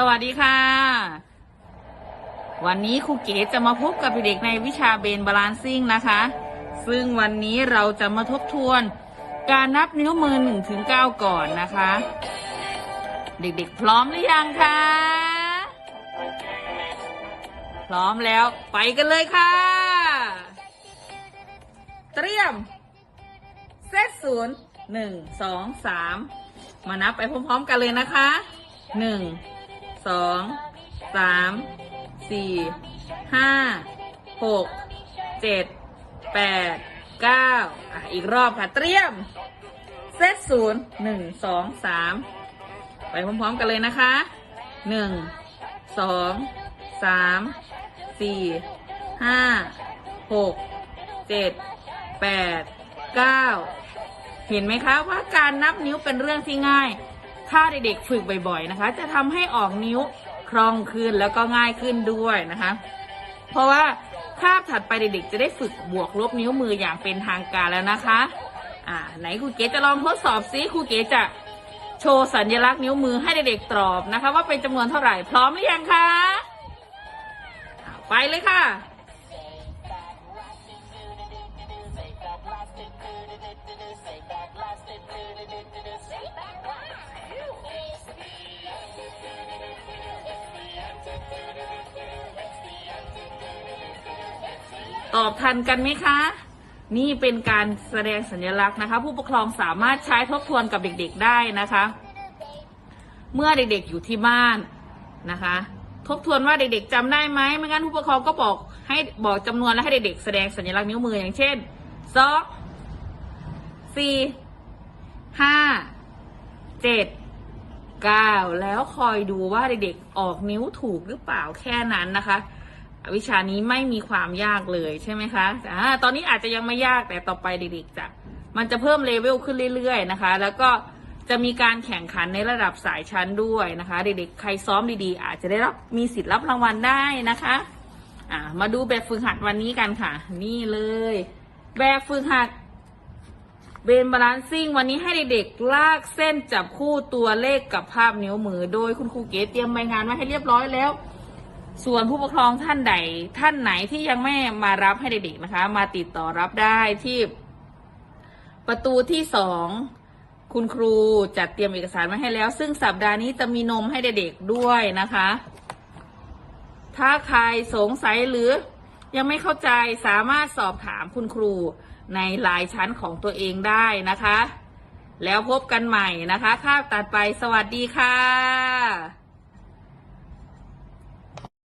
สวัสดีค่ะ วันนี้ครูเก๋จะมาพบกับเด็กในวิชาเบนบาลานซิ่งนะคะ ซึ่งวันนี้เราจะมาทบทวน การนับนิ้วมือ1ถึง9ก่อนนะคะ เด็กๆ พร้อมหรือยังคะพร้อมแล้วไปกันเลยค่ะ เตรียมเซตศูนย์หนึ่งสองสามมานับไปพร้อมๆกันเลยนะคะหนึ่ง สองสามสี่ห้าหกเจ็ดแปดเก้าอะ อีกรอบค่ะ เตรียม เซตศูนย์หนึ่งสองสามไปพร้อมๆกันเลยนะคะหนึ่งสองสามสี่ห้าหกเจ็ดแปดเก้าเห็นไหมคะว่าการนับนิ้วเป็นเรื่องที่ง่าย ถ้าเด็กๆฝึกบ่อยๆนะคะ จะทำให้ออกนิ้วคล่องขึ้นแล้วก็ง่ายขึ้นด้วยนะคะ เพราะว่าคาบถัดไปเด็กๆจะได้ฝึกบวกลบนิ้วมืออย่างเป็นทางการแล้วนะคะ อ่า ไหนครูเก๋จะลองทดสอบซิครูเก๋จะโชว์สัญลักษณ์นิ้วมือให้เด็กๆตอบนะคะ ว่าเป็นจำนวนเท่าไหร่พร้อมหรือยังคะไปเลยค่ะ ตอบทันกันไหมคะ นี่เป็นการแสดงสัญลักษณ์นะคะ ผู้ปกครองสามารถใช้ทบทวนกับเด็กๆได้นะคะ เมื่อเด็กๆอยู่ที่บ้านนะคะ ทบทวนว่าเด็กๆจำได้ไหมไม่งั้นผู้ปกครองก็บอกให้บอกจำนวนและให้เด็กๆแสดงสัญลักษณ์นิ้วมืออย่างเช่นสองสี่ห้าเจ็ดเก้าแล้วคอยดูว่าเด็กๆออกนิ้วถูกหรือเปล่าแค่นั้นนะคะ วิชานี้ไม่มีความยากเลยใช่ไหมคะอ่าตอนนี้อาจจะยังไม่ยากแต่ต่อไปเด็กๆจะมันจะเพิ่มเลเวลขึ้นเรื่อยๆนะคะ แล้วก็จะมีการแข่งขันในระดับสายชั้นด้วยนะคะ เด็กๆใครซ้อมดีๆ อาจจะได้รับมีสิทธิ์รับรางวัลได้นะคะอ่ามาดูแบบฝึกหัดวันนี้กันค่ะ นี่เลย แบบฝึกหัดเบนบาลานซิ่งวันนี้ให้เด็กๆลากเส้นจับคู่ตัวเลขกับภาพนิ้วมือ โดยคุณครูเก๋เตรียมใบงานไว้ให้เรียบร้อยแล้ว ส่วนผู้ปกครองท่านใดท่านไหนที่ยังไม่มารับให้เด็กๆนะคะ มาติดต่อรับได้ที่ประตูที่สองคุณครูจัดเตรียมเอกสารไว้ให้แล้ว ซึ่งสัปดาห์นี้จะมีนมให้เด็กๆด้วยนะคะ ถ้าใครสงสัยหรือยังไม่เข้าใจสามารถสอบถามคุณครูในรายชั้นของตัวเองได้นะคะ แล้วพบกันใหม่นะคะคาบตัดไปสวัสดีค่ะ